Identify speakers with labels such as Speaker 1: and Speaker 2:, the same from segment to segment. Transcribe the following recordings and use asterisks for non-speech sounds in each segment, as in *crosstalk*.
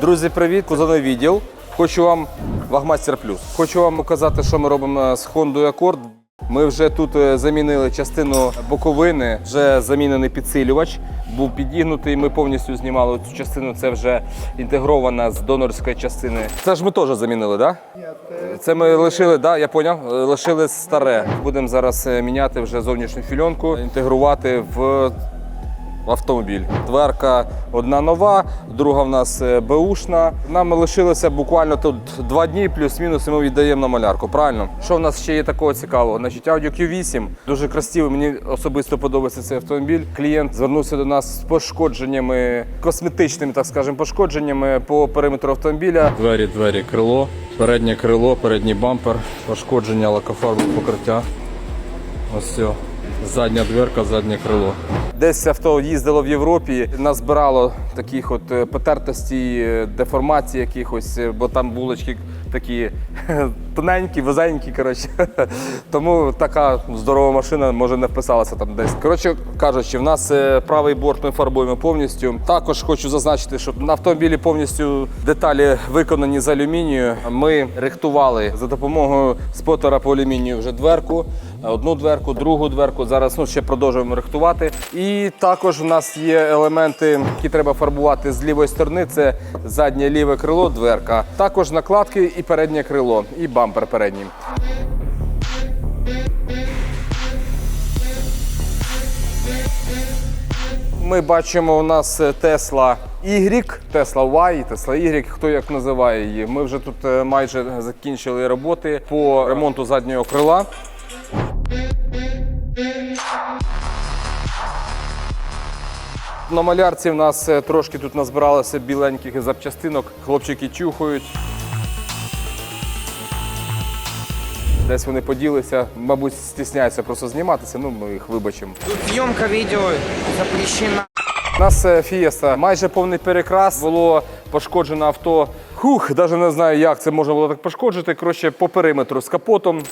Speaker 1: Друзі, привіт! Кузовний відділ. Хочу вам Вагмастер Плюс. Хочу вам показати, що ми робимо з Honda Accord. Ми вже тут е, замінили частину боковини, вже замінений підсилювач. Був підігнутий. Ми повністю знімали цю частину. Це вже інтегрована з донорської частини. Це ж ми теж замінили, так? Да? Це ми лишили, да, я поняв. Е, Лишили старе. Будемо зараз е, міняти вже зовнішню фільонку, інтегрувати в автомобіль. Дверка одна нова, друга в нас е, беушна. Нам лишилося буквально тут два дні, плюс-мінус, і ми віддаємо на малярку. Правильно? Що в нас ще є такого цікавого? Значить, Audi Q8 дуже красивий. Мені особисто подобається цей автомобіль. Клієнт звернувся до нас з пошкодженнями, косметичними, так скажемо, пошкодженнями по периметру автомобіля.
Speaker 2: Двері, двері, крило, переднє крило, передній бампер, пошкодження лакофарбового покриття. Ось все. Задня дверка, заднє крило.
Speaker 1: Десь авто їздило в Європі, назбирало таких от е, потертостей, е, деформацій якихось, е, бо там булочки такі тоненькі, вузенькі. Коротше. Тому така здорова машина може не вписалася там десь. Коротше кажучи, в нас е, правий борт ми фарбуємо повністю. Також хочу зазначити, що на автомобілі повністю деталі виконані з алюмінію. Ми рихтували за допомогою спотера по алюмінію вже дверку, одну дверку, другу дверку. Зараз ну, ще продовжуємо рихтувати. І також у нас є елементи, які треба фарбувати з лівої сторони. Це заднє ліве крило, дверка. Також накладки і переднє крило, і бампер передній. Ми бачимо у нас е, Tesla Y, Tesla Y, Tesla Y, хто як називає її. Ми вже тут е, майже закінчили роботи по ремонту заднього крила. На малярці в нас е, трошки тут назбиралося біленьких запчастинок. Хлопчики чухають. Десь вони поділися, мабуть, стісняються просто зніматися, ну ми їх вибачимо.
Speaker 3: Тут съемка видео запрещена.
Speaker 1: У нас е, Фієста майже повний перекрас. Було пошкоджено авто. Хух, навіть не знаю, як це можна було так пошкоджити. Коротше, по периметру з капотом.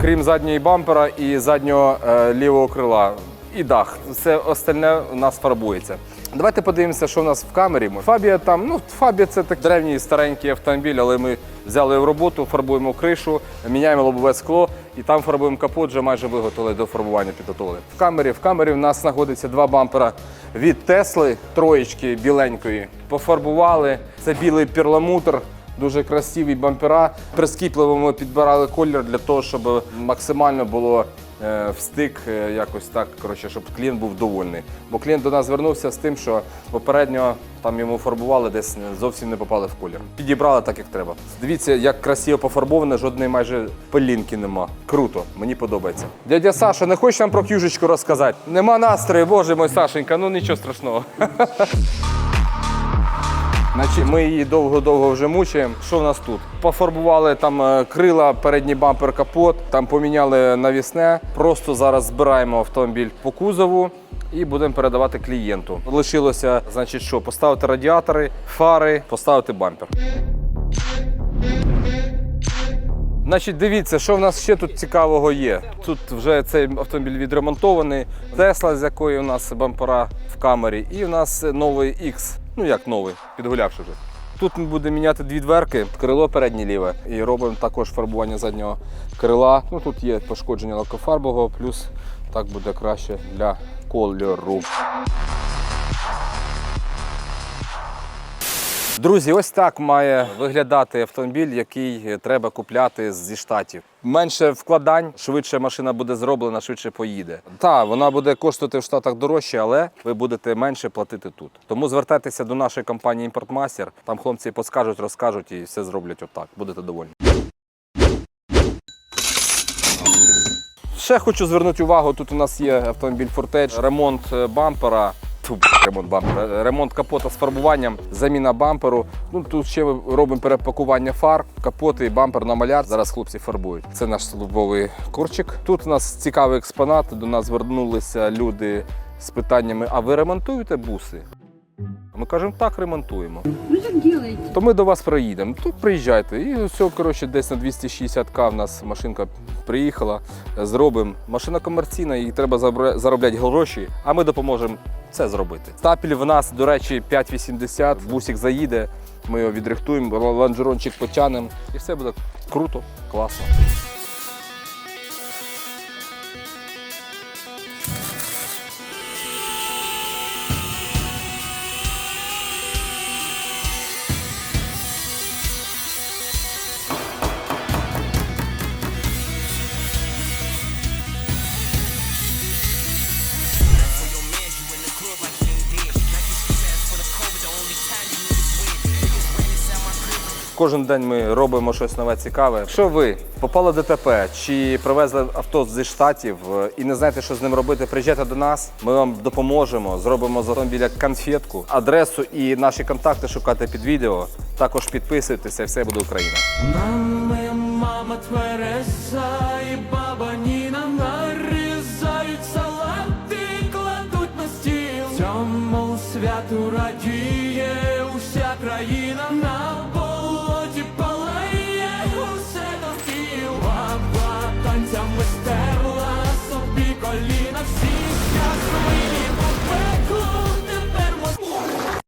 Speaker 1: Крім задньої бампера і заднього е, лівого крила. І дах. Все остальне у нас фарбується. Давайте подивимося, що у нас в камері. Фабія там, ну, Фабія це так древній старенький автомобіль, але ми взяли в роботу, фарбуємо кришу, міняємо лобове скло і там фарбуємо капот, вже майже виготовили до фарбування підготовили. В камері, в камері в нас знаходиться два бампера від Тесли, троєчки біленької. Пофарбували. Це білий перламутр. Дуже красиві бампера. Прискіпливо ми підбирали колір для того, щоб максимально було е, встик е, якось так, коротше, щоб клієнт був довольний. Бо клієнт до нас звернувся з тим, що попередньо там йому фарбували, десь зовсім не попали в колір. Підібрали так, як треба. Дивіться, як красиво пофарбоване, жодної майже пилінки нема. Круто, мені подобається. Дядя Саша, не хочеш нам про кюжечку розказати? Нема настрою, боже мой Сашенька, ну нічого страшного. *laughs* Значить, ми її довго-довго вже мучаємо. Що в нас тут? Пофарбували там е, крила, передній бампер, капот, там поміняли навісне. Просто зараз збираємо автомобіль по кузову і будемо передавати клієнту. Лишилося, значить, що поставити радіатори, фари, поставити бампер. Значить, дивіться, що в нас ще тут цікавого є. Тут вже цей автомобіль відремонтований. Тесла, з якої у нас бампера в камері, і у нас новий X. Ну як новий, підгулявши вже. Тут ми будемо міняти дві дверки, крило переднє ліве, і робимо також фарбування заднього крила. Ну тут є пошкодження лакофарбового, плюс так буде краще для кольору. Друзі, ось так має виглядати автомобіль, який треба купляти зі штатів. Менше вкладань, швидше машина буде зроблена, швидше поїде. Так, вона буде коштувати в Штатах дорожче, але ви будете менше платити тут. Тому звертайтеся до нашої компанії Імпортмастер. Там хлопці підскажуть, розкажуть і все зроблять отак. Будете довольні. Ще хочу звернути увагу. Тут у нас є автомобіль Fortage, ремонт е, бампера. Ремонт бампера, ремонт капота з фарбуванням, заміна бамперу. Ну тут ще робимо перепакування фар, капоти і бампер на маляр. Зараз хлопці фарбують. Це наш службовий курчик. Тут у нас цікавий експонат. До нас звернулися люди з питаннями: а ви ремонтуєте буси? Ми кажемо, так ремонтуємо.
Speaker 4: Ну так делайте.
Speaker 1: То ми до вас приїдемо. Тут приїжджайте. І все, коротше, десь на 260к в нас машинка приїхала. Зробимо. Машина комерційна, їй треба заробляти гроші, а ми допоможемо це зробити. Стапіль в нас, до речі, 5,80. Бусик заїде, ми його відрихтуємо, л- лонжерончик потягнемо, і все буде круто, класно. Кожен день ми робимо щось нове цікаве. Якщо ви попали в ДТП чи привезли авто зі штатів е, і не знаєте, що з ним робити, приїжджайте до нас. Ми вам допоможемо. Зробимо з автомобіля конфетку, адресу і наші контакти шукайте під відео. Також підписуйтеся, все буде Україна.
Speaker 4: Мами, мама Твереса і баба Ніна нарізають салати, кладуть на стіл. Цьому святу радіє уся країна на